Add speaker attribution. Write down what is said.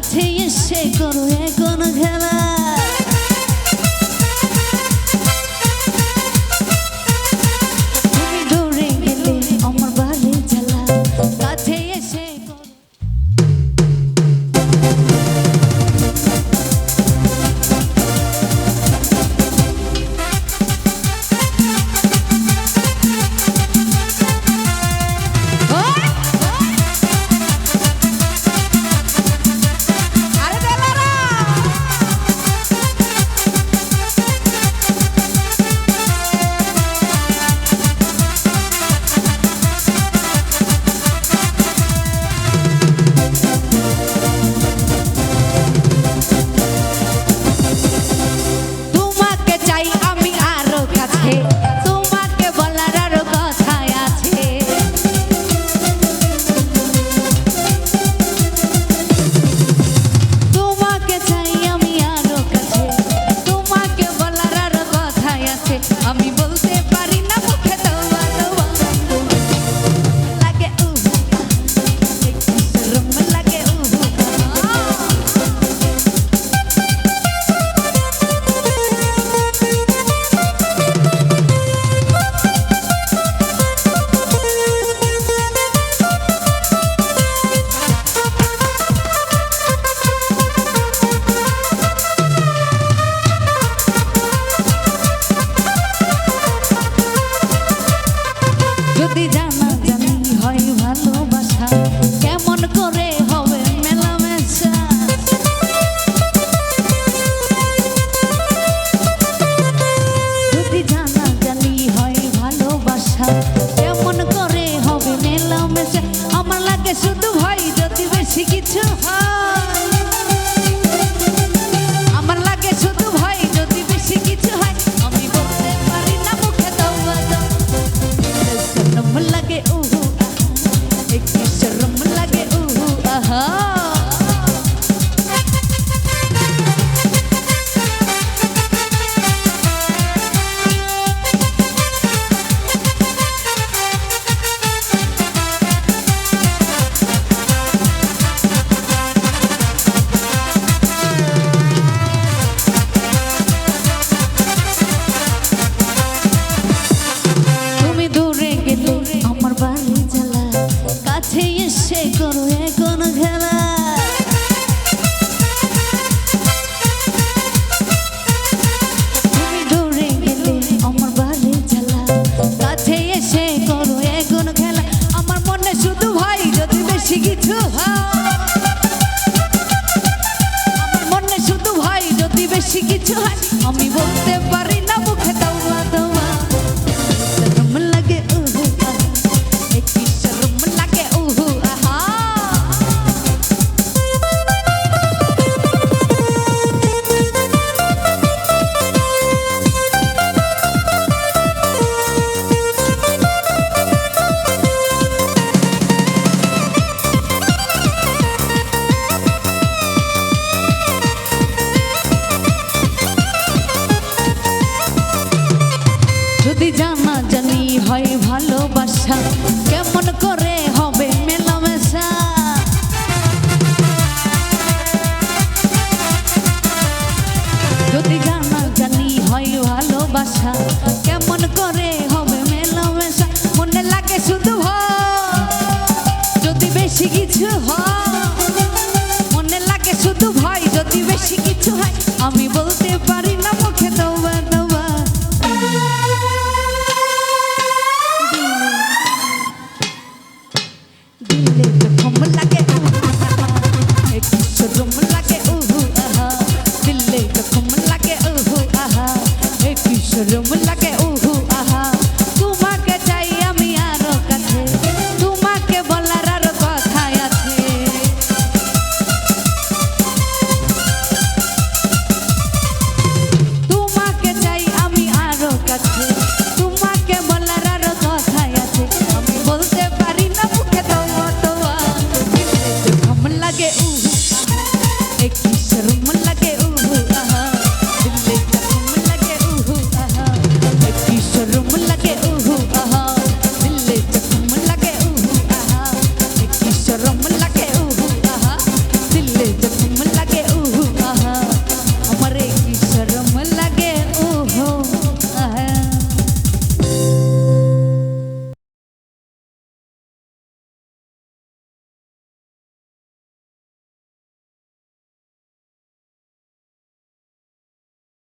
Speaker 1: কাছে এসে করো এক আমার লাগে শুধু ভয় যদি বেশি কিছু হয়। কিছু হয়? আমি বলতে Too heart. rum like